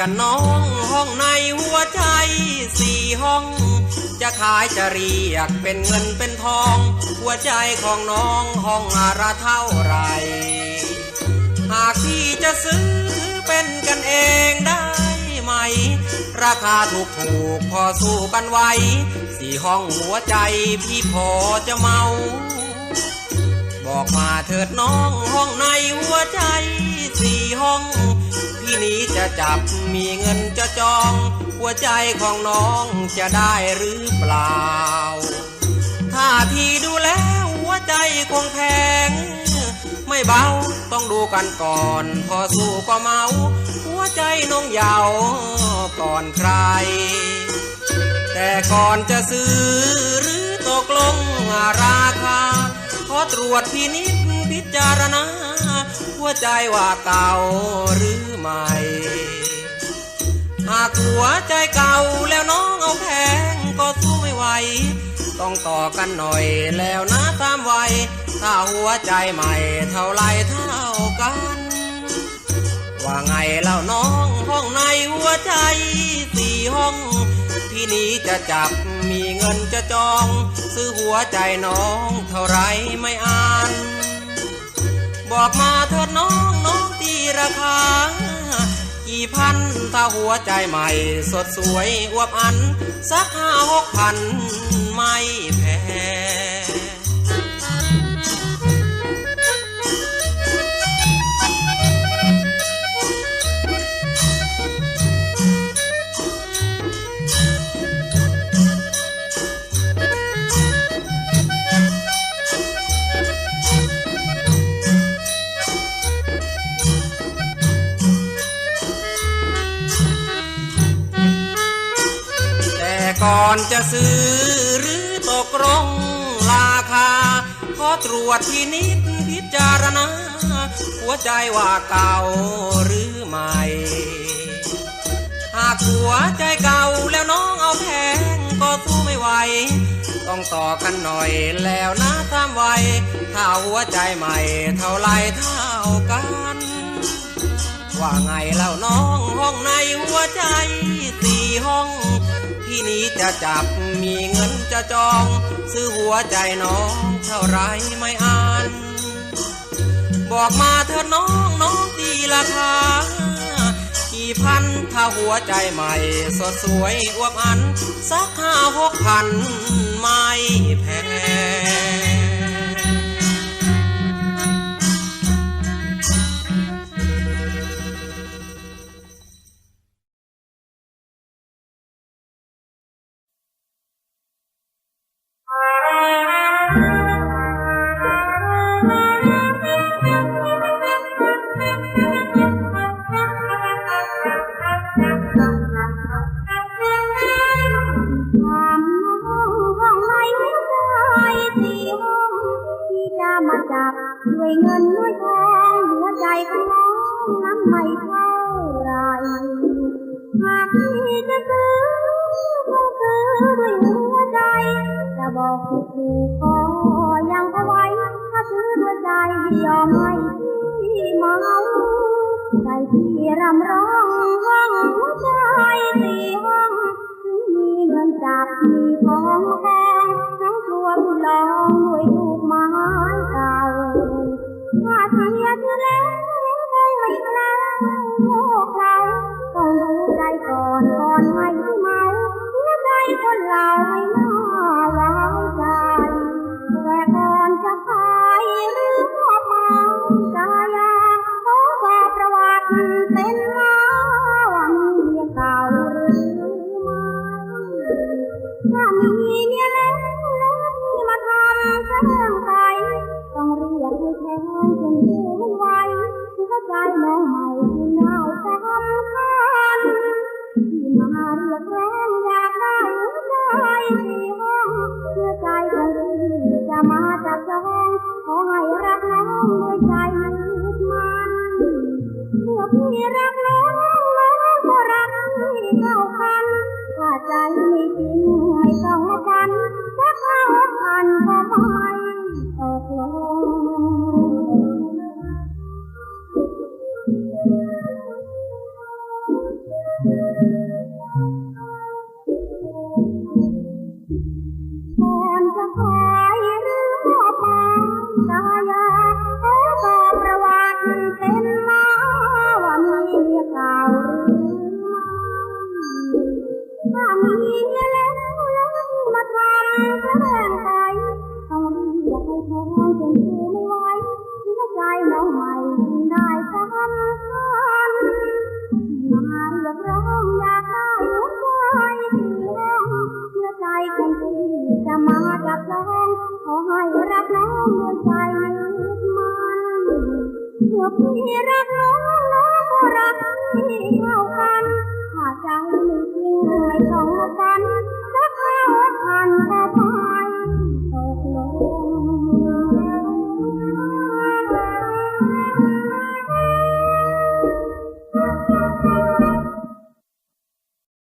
กันน้องห้องในหัวใจสี่ห้อง จะขายจะเรียกเป็นเงินเป็นทอง หัวใจของน้องห้องอาเท่าไร หากพี่จะซื้อเป็นกันเองได้ไหม ราคาถูกถูกๆพอสู้กันไหวสี่ห้องหัวใจพี่พอจะเมา บอกมาเถิดน้องห้องในหัวใจสี่ห้อง พี่นี้จะจับมีเงินจะจอง หัวใจของน้องจะได้หรือเปล่า ถ้าทีดูแล้วหัวใจคงแพง ไม่เบาต้องดูกันก่อน พอสู้ก็เมา หัวใจน้องยาวก่อนใคร แต่ก่อนจะซื้อหรือตกลงราคา ขอตรวจพินิจพิจารณาหัวใจว่าเก่าหรือ ใหม่ หากหัวใจเก่าแล้วน้องเอาแพงก็สู้ไม่ไหว ต้องต่อกันหน่อยแล้วนะตามวัยถ้าหัวใจใหม่เท่าไรเท่ากัน ว่าไงเล่าน้องห้องในหัวใจสี่ห้อง ที่นี้จะจับมีเงินจะจอง ซื้อหัวใจน้องเท่าไรไม่อ่าน บอกมาเถิดน้องน้องตีราคา กี่พัน ถ้าหัวใจใหม่ สดสวยอวบอัน สักห้าหกพันไม่แพง ก่อนจะซื้อหรือตกลงราคา ขอตรวจที่นิดพิจารณา หัวใจว่าเก่าหรือใหม่ หากหัวใจเก่าแล้วน้องเอาแพงก็สู้ไม่ไหว ต้องต่อกันหน่อยแล้วนะตามไวถ้าหัวใจใหม่เท่าไรเท่ากันว่าไงเล่าน้องห้องในหัวใจสี่ห้อง จะจับมีเงินจะจอง ซื้อหัวใจน้องเท่าไรไม่อ่าน บอกมาเถอน้องน้องตีราคากี่พันถ้าหัวใจใหม่สดสวยอวบอัน สักห้าหกพันไม่แพง ด้วยเงินด้วยทองหัวใจของน้องนั้นไม่เท่าไรหากพี่จะซื้อคงซื้อด้วยหัวใจ จะบอกถูกๆก็ ใจมันเมื่อพี่รักน้องน้องก็รักเท่ากันถ้าใจไม่จริงไม่ต้องกันสักห้าพันก็ไม่ตกลง เมื่อพี่